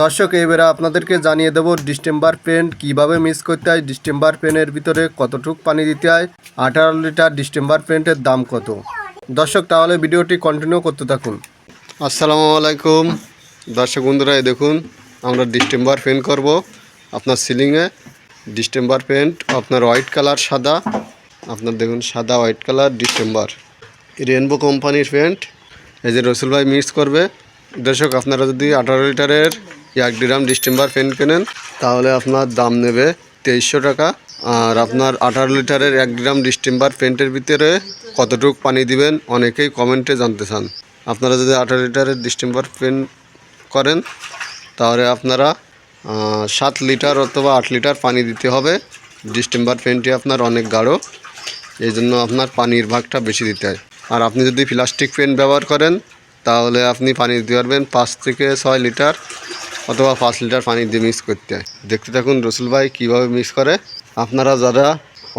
দর্শক, এবারে আপনাদেরকে জানিয়ে দেবো ডিস্টেম্বার পেন কীভাবে মিস করতে হয় ডিস্টেম্বার পেনের ভিতরে কতটুক পানি দিতে হয়, আঠারো লিটার ডিস্টেম্বার পেন্টের দাম কত। দর্শক, তাহলে ভিডিওটি কন্টিনিউ করতে থাকুন। আসসালামু আলাইকুম। দর্শক বন্ধুরা দেখুন, আমরা ডিস্টেম্বার পেন করব। আপনার সিলিংয়ে ডিস্টেম্বার পেন্ট, আপনার হোয়াইট কালার সাদা, আপনার দেখুন সাদা হোয়াইট কালার ডিস্টেম্বার রেনবো কোম্পানির পেন্ট, এই যে রসুল ভাই মিক্স করবে। দর্শক, আপনারা যদি আঠারো লিটারের এক ড্রাম ডিস্টেম্বার পেন কেনেন, তাহলে আপনার দাম নেবে তেইশশো টাকা। আর আপনার আঠারো লিটারের এক গ্রাম ডিস্টেম্বার পেন্টের ভিতরে কতটুকু পানি দিবেন, অনেকেই কমেন্টে জানতে চান। আপনারা যদি আঠারো লিটারের ডিস্টেম্বার পেন করেন, তাহলে আপনারা সাত লিটার অথবা আট লিটার পানি দিতে হবে। ডিস্টেম্বার পেনটি আপনার অনেক গাঢ়, এই জন্য আপনার পানির ভাগটা বেশি দিতে হয়। আর আপনি যদি প্লাস্টিক পেন ব্যবহার করেন, তাহলে আপনি পানি দিতে পারবেন পাঁচ থেকে ছয় লিটার। অথবা পাঁচ লিটার পানি দিয়ে মিক্স করতে হয়। দেখতে থাকুন রসুল ভাই কীভাবে মিক্স করে। আপনারা যারা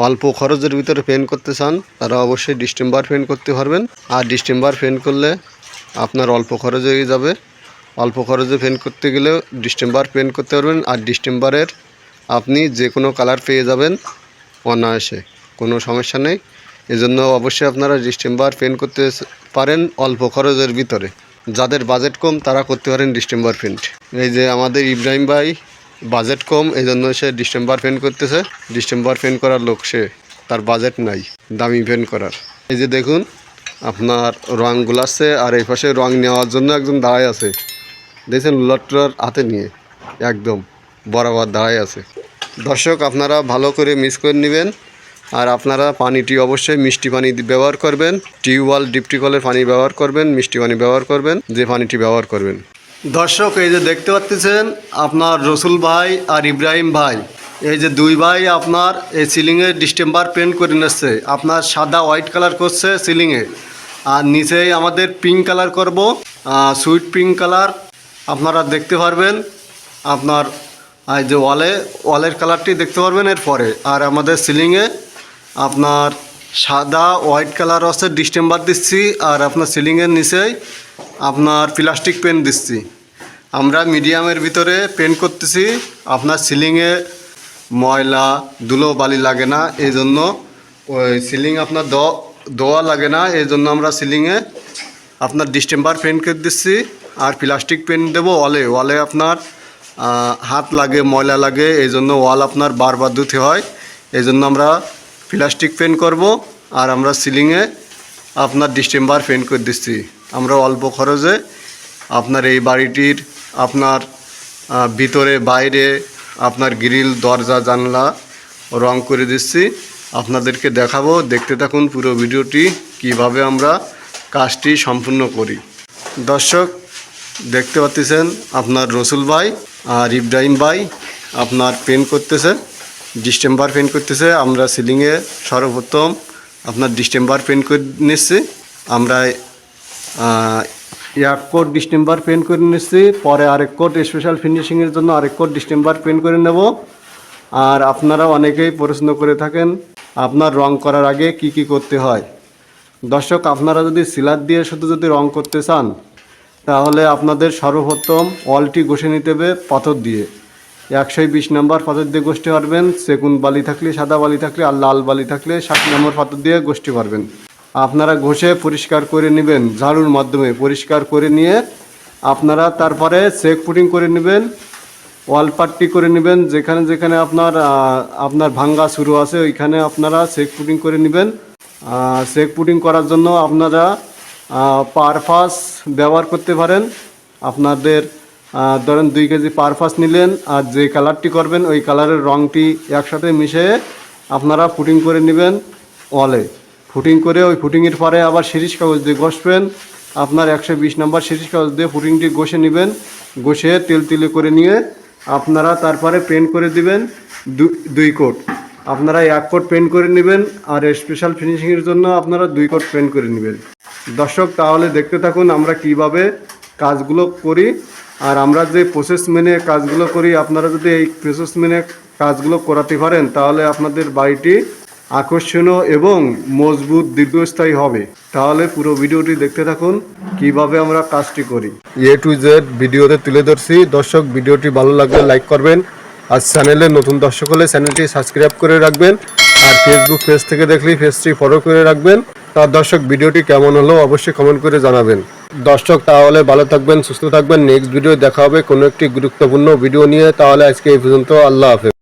অল্প খরচের ভিতরে পেন করতে চান, তারা অবশ্যই ডিস্টেম্বার পেন করতে পারবেন। আর ডিস্টেম্বার পেন করলে আপনার অল্প খরচে হয়ে যাবে। অল্প খরচে পেন করতে গেলেও ডিস্টেম্বার পেন করতে পারবেন। আর ডিস্টেম্বারের আপনি যে কোনো কালার পেয়ে যাবেন অনায়াসে, কোনো সমস্যা নেই। এজন্য অবশ্যই আপনারা ডিস্টেম্বার পেন করতে পারেন অল্প খরচের ভিতরে। যাদের বাজেট কম, তারা করতে পারেন ডিস্টেম্বার পেন্ট এই যে আমাদের ইব্রাহিম ভাই বাজেট কম এই জন্য সে ডিস্টেম্বার পেন করতেছে। ডিস্টেম্বার পেন করার লোক সে, তার বাজেট নাই, দামি পেন করার। এই যে দেখুন, আপনার রং গুলাচ্ছে আর এই পাশে রং নেওয়ার জন্য একজন দাঁড়ায় আছে। দেখছেন লটর হাতে নিয়ে, একদম বরাবর দাঁড়ায় আছে। দর্শক, আপনারা ভালো করে মিস করে নেবেন। আর আপনারা পানিটি অবশ্যই মিষ্টি পানি ব্যবহার করবেন। টিউবওয়েল ডিপটি কলের পানি ব্যবহার করবেন, মিষ্টি পানি ব্যবহার করবেন, যে পানিটি ব্যবহার করবেন। দর্শক, এই যে দেখতে পাচ্ছেন, আপনার রসুল ভাই আর ইব্রাহিম ভাই, এই যে দুই ভাই আপনার এই সিলিংয়ে ডিস্টেম্বার পেন্ট করে নিচ্ছে। আপনার সাদা হোয়াইট কালার করছে সিলিংয়ে। আর নিচেই আমাদের পিঙ্ক কালার করব সুইট পিঙ্ক কালার। আপনারা দেখতে পারবেন, আপনার, এই যে ওয়ালে, ওয়ালের কালারটি দেখতে পারবেন এরপরে। আর আমাদের সিলিংয়ে আপনার সাদা হোয়াইট কালার আছে ডিস্টেম্বার দিচ্ছি আর আপনার সিলিংয়ের নিচেই আপনার প্লাস্টিক পেন দিচ্ছি। আমরা মিডিয়ামের ভিতরে পেন্ট করতেছি। আপনার সিলিংয়ে ময়লা, ধুলো, বালি লাগে না। এই জন্য ওই সিলিং আপনার দোয়া লাগে না। এই জন্য আমরা সিলিংয়ে আপনার ডিস্টেম্বার পেন্ট করে দিচ্ছি। আর প্লাস্টিক পেন্ট দেবো ওয়ালে। ওয়ালে আপনার হাত লাগে, ময়লা লাগে। এই জন্য ওয়াল আপনার বারবার ধুতে হয়। এই জন্য আমরা প্লাস্টিক পেন্ট করব, আর আমরা সিলিংয়ে আপনার ডিস্টেম্বার পেন্ট করে দিচ্ছি। আমরা অল্প খরচে আপনার এই বাড়িটির আপনার ভিতরে, বাইরে আপনার গ্রিল, দরজা, জানলা রং করে দিচ্ছি। আপনাদেরকে দেখাবো, দেখতে থাকুন পুরো ভিডিওটি, কীভাবে আমরা কাজটি সম্পূর্ণ করি। দর্শক, দেখতে পাচ্ছেন আপনার রসুল ভাই আর ইব্রাহিম ভাই আপনার পেন করতেছে ডিস্টেম্বার পেন করতেছে, আমরা সিলিংয়ে সর্বপ্রথম আপনার ডিস্টেম্বার পেন্ট করে নিচ্ছি, আমরা এক কোট ডিস্টেম্বার পেন্ট করে নিচ্ছি, পরে আরেক কোট স্পেশাল ফিনিশিংয়ের জন্য আরেক কোট ডিস্টেম্বার পেন করে নেব। আর আপনারা অনেকেই প্রশ্ন করে থাকেন, আপনার রং করার আগে কি কি করতে হয়? দর্শক, আপনারা যদি সিলার দিয়ে শুধু যদি রং করতে চান, তাহলে আপনাদের সর্বপ্রথম অলটি ঘষে নিতে হবে পাথর দিয়ে। একশো বিশ নম্বর পাথর দিয়ে গোষ্ঠী পারবেন সেগুন বালি থাকলে, সাদা বালি থাকলে আর লাল বালি থাকলে ষাট নম্বর পাথর দিয়ে ঘষতে পারবেন আপনারা ঘষে পরিষ্কার করে নেবেন, ঝাড়ুর মাধ্যমে পরিষ্কার করে নিয়ে আপনারা তারপরে চেক পুটিং করে নেবেন, ওয়াল পাট্টি করে নেবেন, যেখানে যেখানে আপনার আপনার ভাঙ্গা শুরু আছে ওইখানে আপনারা চেক পুটিং করে নেবেন। চেক পুটিং করার জন্য আপনারা পারফাস ব্যবহার করতে পারেন। আপনাদের ধরেন দুই কেজি পারফাস নিলেন, আর যে কালারটি করবেন, ওই কালারের রঙটি একসাথে মিশিয়ে আপনারা ফুটিং করে নেবেন ওয়ালে। ফুটিং করে ওই ফুটিংয়ের পরে আবার সিরিজ কাগজ দিয়ে ঘষবেন। আপনার একশো বিশ নম্বর সিরিজ কাগজ দিয়ে ফুটিংটি ঘষে নেবেন। ঘষে তেল তেলে করে নিয়ে আপনারা তারপরে পেন্ট করে দিবেন দুই কোট। আপনারা এক কোট পেন্ট করে নেবেন, আর স্পেশাল ফিনিশিংয়ের জন্য আপনারা দুই কোট পেন্ট করে নেবেন। দর্শক, তাহলে দেখতে থাকুন আমরা কীভাবে কাজগুলো করি, আর আমরা যে প্রসেস মেনে কাজগুলো করি, আপনারা যদি এই প্রসেস মেনে কাজগুলো করাতে পারেন, তাহলে আপনাদের বাড়িটি আকর্ষণীয় এবং মজবুত দীর্ঘস্থায়ী হবে। তাহলে পুরো ভিডিওটি দেখতে থাকুন, কীভাবে আমরা কাজটি করি। এ টু জেড ভিডিওতে তুলে ধরছি। দর্শক, ভিডিওটি ভালো লাগলে লাইক করবেন, আর চ্যানেলে নতুন দর্শক হলে চ্যানেলটি সাবস্ক্রাইব করে রাখবেন, আর ফেসবুক পেজ থেকে দেখলে পেজটি ফলো করে রাখবেন। আর দর্শক ভিডিওটি কেমন হলো অবশ্যই কমেন্ট করে জানাবেন। দর্শক, তাহলে ভালো থাকবেন, সুস্থ থাকবেন। নেক্সট ভিডিও দেখা হবে কোনো একটি গুরুত্বপূর্ণ ভিডিও নিয়ে। তাহলে আজকে এই পর্যন্ত, আল্লাহ হাফেজ।